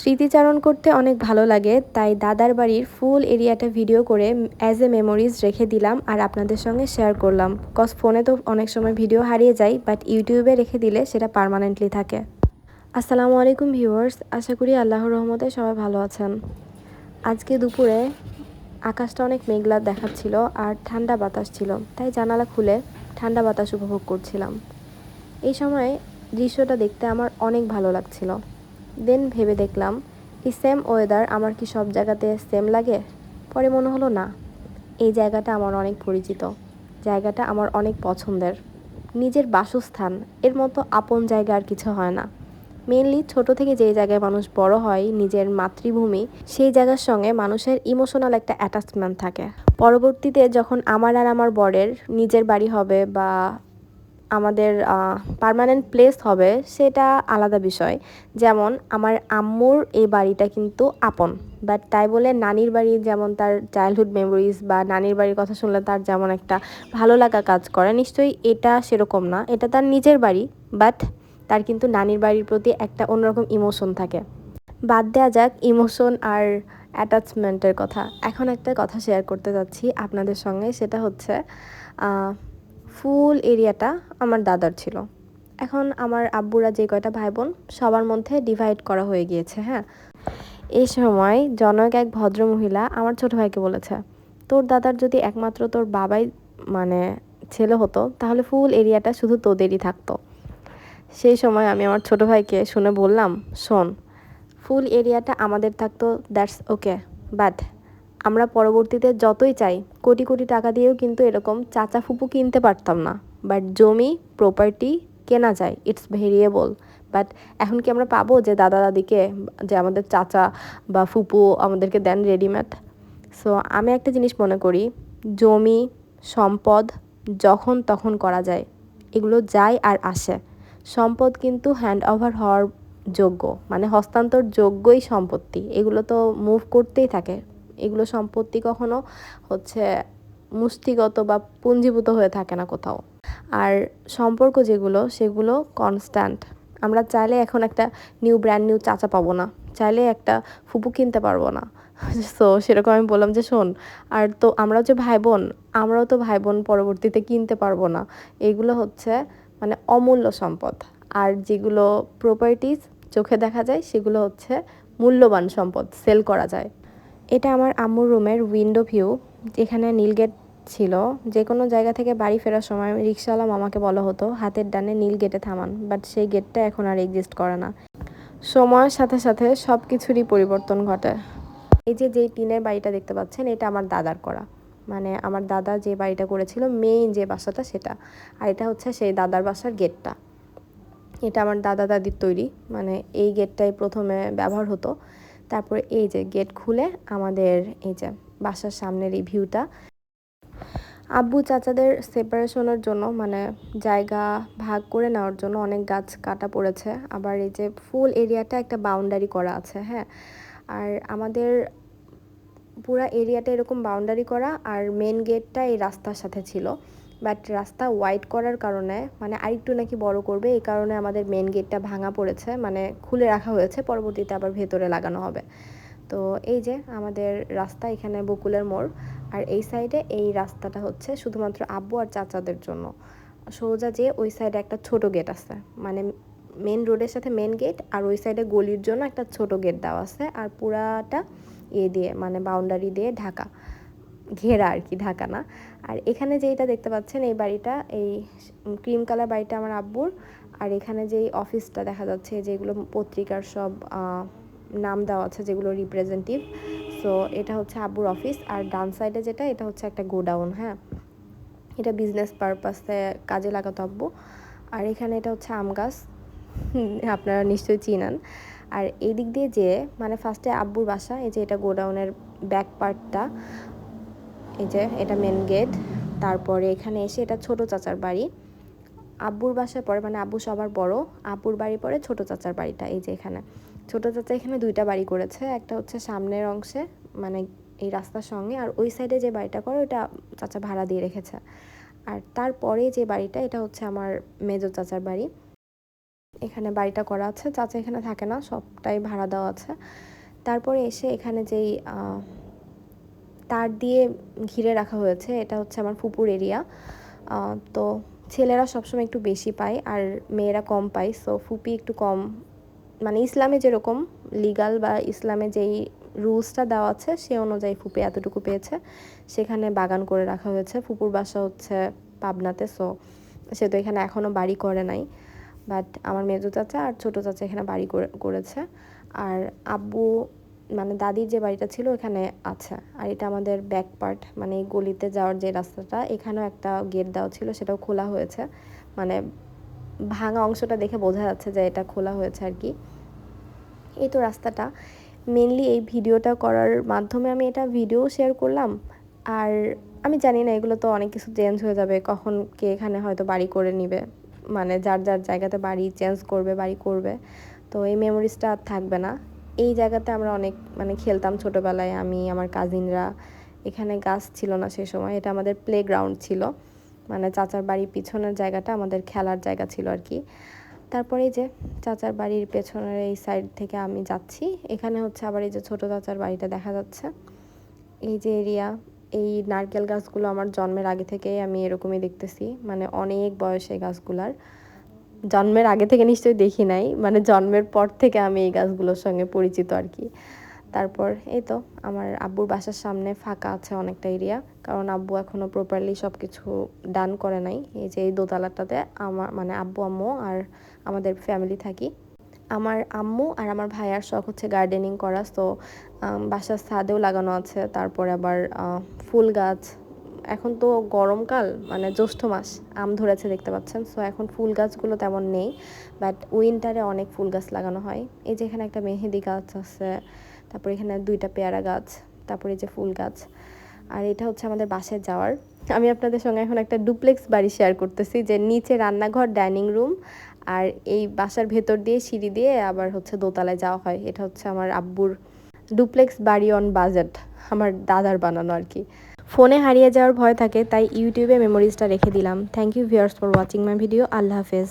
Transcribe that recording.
স্মৃতিচারণ করতে অনেক ভালো লাগে, তাই দাদার বাড়ির ফুল এরিয়াটা ভিডিও করে অ্যাজ এ মেমোরিজ রেখে দিলাম আর আপনাদের সঙ্গে শেয়ার করলাম। কজ ফোনে তো অনেক সময় ভিডিও হারিয়ে যায় বাট ইউটিউবে রেখে দিলে সেটা পারমানেন্টলি থাকে। আসসালামু আলাইকুম ভিউয়ার্স আশা করি আল্লাহর রহমতে সবাই ভালো আছেন। আজকে দুপুরে আকাশটা অনেক মেঘলা দেখাচ্ছিল আর ঠান্ডা বাতাস ছিল, তাই জানালা খুলে ঠান্ডা বাতাস উপভোগ করছিলাম। এই সময় দৃশ্যটা দেখতে আমার অনেক ভালো লাগছিল। দেন ভেবে দেখলাম, এই সেম ওয়েদার আমার কি সব জায়গাতে সেম লাগে? পরে মনে হলো, না, এই জায়গাটা আমার অনেক পরিচিত। জায়গাটা আমার অনেক পছন্দের। নিজের বাসস্থান, এর মতো আপন জায়গা আর কিছু হয় না। মেনলি ছোট থেকে যেই জায়গায় মানুষ বড় হয়, নিজের মাতৃভূমি, সেই জায়গার সঙ্গে মানুষের ইমোশনাল একটা অ্যাটাচমেন্ট থাকে। পরবর্তীতে যখন আমার আর আমার বরের নিজের বাড়ি হবে বা আমাদের পারমানেন্ট প্লেস হবে সেটা আলাদা বিষয়। যেমন আমার আম্মুর এই বাড়িটা কিন্তু আপন বাট তাই বলে নানির বাড়ি যেমন তার চাইল্ডহুড মেমোরিজ বা নানির বাড়ির কথা শুনলে তার যেমন একটা ভালো লাগা কাজ করে, নিশ্চয়ই এটা সেরকম না। এটা তার নিজের বাড়ি বাট তার কিন্তু নানির বাড়ির প্রতি একটা অন্যরকম ইমোশন থাকে। বাদ দেওয়া যাক ইমোশন আর অ্যাটাচমেন্টের কথা। এখন একটা কথা শেয়ার করতে যাচ্ছি আপনাদের সঙ্গে, সেটা হচ্ছে ফুল এরিয়াটা আমার দাদার ছিল। এখন আমার আব্বুরা যে কয়টা ভাই বোন সবার মধ্যে ডিভাইড করা হয়ে গিয়েছে হ্যাঁ? এই সময় জনক এক ভদ্র মহিলা আমার ছোট ভাইকে বলেছে, তোর দাদার যদি একমাত্র তোর বাবাই মানে ছেলে হতো, তাহলে ফুল এরিয়াটা শুধু তোদেরই থাকতো। সেই সময় আমি আমার ছোট ভাইকে শুনে বললাম, শোন, ফুল এরিয়াটা আমাদের থাকতো দ্যাটস ওকে বাট আমরা পরবর্তীতে যতই চাই, কোটি কোটি টাকা দিয়েও কিন্তু এরকম চাচা ফুপু কিনতে পারতাম না। বাট জমি প্রপার্টি কেনা যায় ইটস ভেরিয়েবল বাট এখন কি আমরা পাবো যে দাদা দাদিকে, যে আমাদের চাচা বা ফুপু আমাদেরকে দেন রেডিমেড সো আমি একটা জিনিস মনে করি, জমি, সম্পদ যখন তখন করা যায়, এগুলো যায় আর আসে। সম্পদ কিন্তু হ্যান্ড ওভার হওয়ার যোগ্য মানে হস্তান্তর যোগ্যই সম্পত্তি, এগুলো তো মুভ করতেই থাকে। এগুলো সম্পত্তি কখনো হচ্ছে মুষ্টিগত বা পুঞ্জীভূত হয়ে থাকে না কোথাও। আর সম্পর্ক যেগুলো, সেগুলো কনস্ট্যান্ট আমরা চাইলে এখন একটা নিউ ব্র্যান্ড নিউ চাচা পাবো না। চাইলে একটা ফুপু কিনতে পারব না। সো সেরকম আমি বললাম যে, শোন, আর তো আমরাও যে ভাই বোন আমরাও তো ভাই বোন পরবর্তীতে কিনতে পারব না। এগুলো হচ্ছে মানে অমূল্য সম্পদ। আর যেগুলো প্রপার্টিজ চোখে দেখা যায়, সেগুলো হচ্ছে মূল্যবান সম্পদ সেল করা যায়। এটা আমার আম্মুর রুমের উইন্ডো ভিউ যেখানে নীল গেট ছিল। যে কোনো জায়গা থেকে বাড়ি ফেরার সময় রিক্সাওয়ালা মামাকে বলা হতো, হাতের ডানে নীল গেটে থামান। বাট সেই গেটটা এখন আর এক্সিস্ট করে না। সময়ের সাথে সাথে সব কিছুরই পরিবর্তন ঘটে। এই যে, যেই টিনের বাড়িটা দেখতে পাচ্ছেন, এটা আমার দাদার করা। মানে আমার দাদা যে বাড়িটা করেছিল মেইন যে বাসাটা সেটা। আর এটা হচ্ছে সেই দাদার বাসার গেটটা এটা আমার দাদা দাদির তৈরি। মানে এই গেটটাই প্রথমে ব্যবহার হতো। তারপরে এই যে গেট খুলে আমাদের এই যে বাসার সামনের এই ভিউটা আব্বু চাচাদের সেপারেশনের জন্য মানে জায়গা ভাগ করে নেওয়ার জন্য অনেক গাছ কাটা পড়েছে। আবার এই যে ফুল এরিয়াটা একটা বাউন্ডারি করা আছে হ্যাঁ? আর আমাদের পুরা এরিয়াটা এরকম বাউন্ডারি করা, আর মেন গেটটা এই রাস্তার সাথে ছিল। বাট রাস্তা ওয়াইড করার কারণে মানে আরেকটু নাকি বড় করবে, এই কারণে আমাদের মেন গেটটা ভাঙা পড়েছে মানে খুলে রাখা হয়েছে, পরবর্তীতে আবার ভেতরে লাগানো হবে। তো এই যে আমাদের রাস্তা এখানে বকুলের মোড়, আর এই সাইডে এই রাস্তাটা হচ্ছে শুধুমাত্র আব্বু আর চাচাদের জন্য। সোজা যে ওই সাইডে একটা ছোট গেট আছে মানে মেন রোডের সাথে মেন গেট আর ওই সাইডে গলির জন্য একটা ছোট গেট দেওয়া আছে, আর পুরাটা ইয়ে দিয়ে মানে বাউন্ডারি দিয়ে ঢাকা। ঘেরা আর কি, ঢাকা না। আর এখানে যেইটা দেখতে পাচ্ছেন, এই বাড়িটা, এই ক্রিম কালার বাড়িটা আমার আব্বুর। আর এখানে যেই অফিসটা দেখা যাচ্ছে, যেগুলো পত্রিকার সব নাম দেওয়া আছে, যেগুলো রিপ্রেজেন্টেটিভ সো এটা হচ্ছে আব্বুর অফিস আর ডান সাইডে যেটা, এটা হচ্ছে একটা গোডাউন হ্যাঁ? এটা বিজনেস পারপাসে কাজে লাগাতো আব্বু। আর এখানে এটা হচ্ছে আম গাছ। আপনারা নিশ্চয়ই চিনান। আর এই দিক দিয়ে যে মানে ফার্স্টে আব্বুর বাসা, এই যে এটা গোডাউনের ব্যাক পার্টটা এই যে, এটা মেন গেট তারপরে এখানে এসে এটা ছোট চাচার বাড়ি। আব্বুর বাসায় পরে মানে আব্বু সবার বড়, আব্বুর বাড়ি পরে ছোট চাচার বাড়িটা, এই যে এখানে। ছোট চাচা এখানে দুইটা বাড়ি করেছে, একটা হচ্ছে সামনের অংশে মানে এই রাস্তার সঙ্গে, আর ওই সাইডে যে বাড়িটা করে ওটা চাচা ভাড়া দিয়ে রেখেছে। আর তারপরে যে বাড়িটা, এটা হচ্ছে আমার মেজো চাচার বাড়ি। এখানে বাড়িটা করা আছে, চাচা এখানে থাকে না, সবটাই ভাড়া দেওয়া আছে। তারপরে এসে এখানে যেই তার দিয়ে ঘিরে রাখা হয়েছে। এটা হচ্ছে আমার ফুপুর এরিয়া। তো ছেলেরা সবসময় একটু বেশি পায় আর মেয়েরা কম পায়। সো ফুপি একটু কম। মানে ইসলামে যেরকম লিগাল বা ইসলামে যেই রুলসটা দেওয়া আছে, সে অনুযায়ী ফুপি এতটুকু পেয়েছে। সেখানে বাগান করে রাখা হয়েছে। ফুপুর বাসা হচ্ছে পাবনাতে সো সে তো এখানে এখনও বাড়ি করে নাই। বাট আমার মেজো চাচা আর ছোটো চাচা এখানে বাড়ি করে- করেছে। আর আব্বু মানে দাদির যে বাড়িটা ছিল এখানে আছে। আর এটা আমাদের ব্যাক পার্ট মানে গলিতে যাওয়ার যে রাস্তাটা, এখানেও একটা গেট দেওয়া ছিল, সেটাও খোলা হয়েছে। মানে ভাঙা অংশটা দেখে বোঝা যাচ্ছে যে এটা খোলা হয়েছে আর কি। এই তো রাস্তাটা। মেনলি এই ভিডিওটা করার মাধ্যমে আমি এটা ভিডিও শেয়ার করলাম। আর আমি জানি না, এগুলো তো অনেক কিছু চেঞ্জ হয়ে যাবে, কখন কে এখানে হয়তো বাড়ি করে নিবে। মানে যার যার জায়গাতে বাড়ি চেঞ্জ করবে, বাড়ি করবে। তো এই মেমোরিজটা আর থাকবে না। এই জায়গাতে আমরা অনেক মানে খেলতাম ছোটোবেলায়। আমি, আমার কাজিনরা এখানে গাছ ছিল না সেই সময়। এটা আমাদের প্লে গ্রাউন্ড ছিল। মানে চাচার বাড়ির পিছনের জায়গাটা আমাদের খেলার জায়গা ছিল আর কি। তারপরে যে চাচার বাড়ির পেছনের এই সাইড থেকে আমি যাচ্ছি। এখানে হচ্ছে আবার এই যে ছোট চাচার বাড়িটা দেখা যাচ্ছে। এই যে এরিয়া এই নারকেল গাছগুলো আমার জন্মের আগে থেকেই আমি এরকমই দেখতেছি। মানে অনেক বয়সে গাছগুলার। জন্মের আগে থেকে নিশ্চয়ই দেখি নাই মানে জন্মের পর থেকে আমি এই গাছগুলোর সঙ্গে পরিচিত আর কি। তারপর এই তো আমার আব্বুর বাসার সামনে ফাঁকা আছে অনেকটা এরিয়া কারণ আব্বু এখনও প্রপারলি সব কিছু ডান করে নাই। এই যে এই দোতলাটাতে আমার মানে আব্বু, আম্মু আর আমাদের ফ্যামিলি থাকি। আমার আম্মু আর আমার ভাইয়ার শখ হচ্ছে গার্ডেনিং করা তো বাসার ছাদেও লাগানো আছে, তারপরে আবার ফুল গাছ এখন তো গরমকাল মানে জ্যৈষ্ঠ মাস, আম ধরেছে দেখতে পাচ্ছেন। সো এখন ফুল গাছগুলো তেমন নেই বাট উইন্টারে অনেক ফুল গাছ লাগানো হয়। এই যে এখানে একটা মেহেদি গাছ আছে, তারপর এখানে দুইটা পেয়ারা গাছ, তারপরে যে ফুল গাছ। আর এটা হচ্ছে আমাদের বাসায় যাওয়ার। আমি আপনাদের সঙ্গে এখন একটা ডুপ্লেক্স বাড়ি শেয়ার করতেছি, যে নিচে রান্নাঘর ডাইনিং রুম আর এই বাসার ভেতর দিয়ে সিঁড়ি দিয়ে আবার হচ্ছে দোতলায় যাওয়া হয়। এটা হচ্ছে আমার আব্বুর ডুপ্লেক্স বাড়ি অন বাজেট আমার দাদার বানানো আর কি। ফোনে হারিয়ে যাওয়ার ভয় থাকে, তাই ইউটিউবে মেমোরিজটা রেখে দিলাম। Thank you viewers for watching my video Allah হাফেজ।